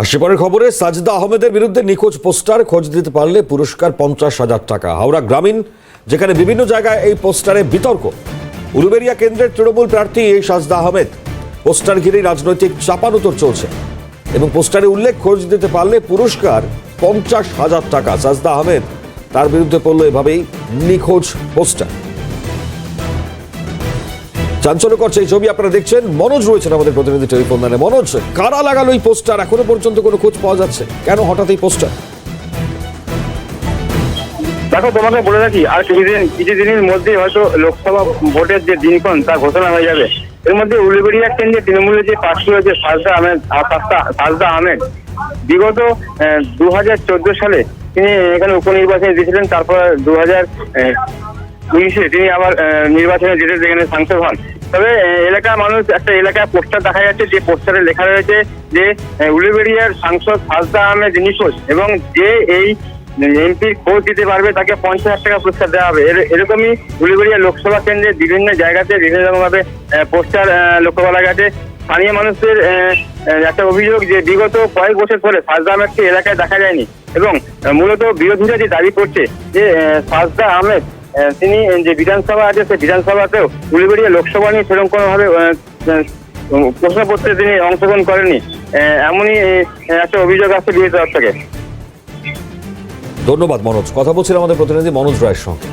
আর সেপরের খবরে সাজদা আহমেদের বিরুদ্ধে নিখোঁজ পোস্টার, খোঁজ দিতে পারলে পুরস্কার পঞ্চাশ হাজার টাকা। হাওড়া গ্রামীণ, যেখানে বিভিন্ন জায়গায় এই পোস্টারে বিতর্ক। উলুবেরিয়া কেন্দ্রের তৃণমূল প্রার্থী এই সাজদা আহমেদ। পোস্টার ঘিরেই রাজনৈতিক চাপানুতর চলছে। এবং পোস্টারে উল্লেখ, খোঁজ দিতে পারলে পুরস্কার পঞ্চাশ হাজার টাকা। সাজদা আহমেদ তার বিরুদ্ধে পড়ল এভাবেই নিখোঁজ পোস্টার। চাঞ্চল্যকর সেই ছবি আপনারা দেখছেন। মনোজ রয়েছেন আমাদের প্রতিনিধি টেলিফোন লাইনে। মনোজ কারা লাগালো এই পোস্টার? এখনও পর্যন্ত কোনো খোঁজ পাওয়া যাচ্ছে? কেন হঠাৎ এই পোস্টার? দেখো তোমাকে বলে রাখি আর কিছুদিন কিছুদিনের মধ্যেই হয়তো লোকসভা ভোটের যে দিনক্ষণ তা ঘোষণা হয়ে যাবে। এর মধ্যে উলিবেড়িয়া কেন্দ্রে তৃণমূলের যে প্রার্থী রয়েছে সাজদা আহমেদ আহ, সাজদা- সাজদা আহমেদ। বিগত দু হাজার চোদ্দ সালে তিনি এখানে উপনির্বাচনে দিয়েছিলেন তারপর দু হাজার উনিশে তিনি আবার নির্বাচনে জিতে যেখানে সাংসদ হন। তবে এলাকার মানুষ একটা এলাকায় পোস্টার দেখা যাচ্ছে যে পোস্টারে লেখা রয়েছে যে উলিবেড়িয়ার সাংসদ সাজদা আহমেদ নিখোঁজ এবং যে এই এমপির খোঁজ দিতে পারবে তাকে পঞ্চাশ হাজার টাকা পুরস্কার দেওয়া হবে। এর- এরকমই উলিবেড়িয়া লোকসভা কেন্দ্রে বিভিন্ন জায়গাতে বিভিন্ন রকমভাবে পোস্টার লক্ষ্য করা গেছে। স্থানীয় মানুষদের একটা অভিযোগ যে বিগত কয়েক বছর ধরে সাজদা আহমেদকে এলাকায় দেখা যায়নি এবং মূলত বিরোধীরা যে দাবি করছে যে সাজদা আহমেদ আহ, তিনি যে বিধানসভা আছে, সেই বিধানসভাতেও উলিবেড়িয়া লোকসভা নিয়ে সেরকম কোনোভাবে প্রশ্নপত্রে তিনি অংশগ্রহণ করেননি। এমনই একটা অভিযোগ আছে বিরোধী তরফ থেকে। ধন্যবাদ মনোজ। কথা বলছিলাম আমাদের প্রতিনিধি মনোজ রায়ের সঙ্গে।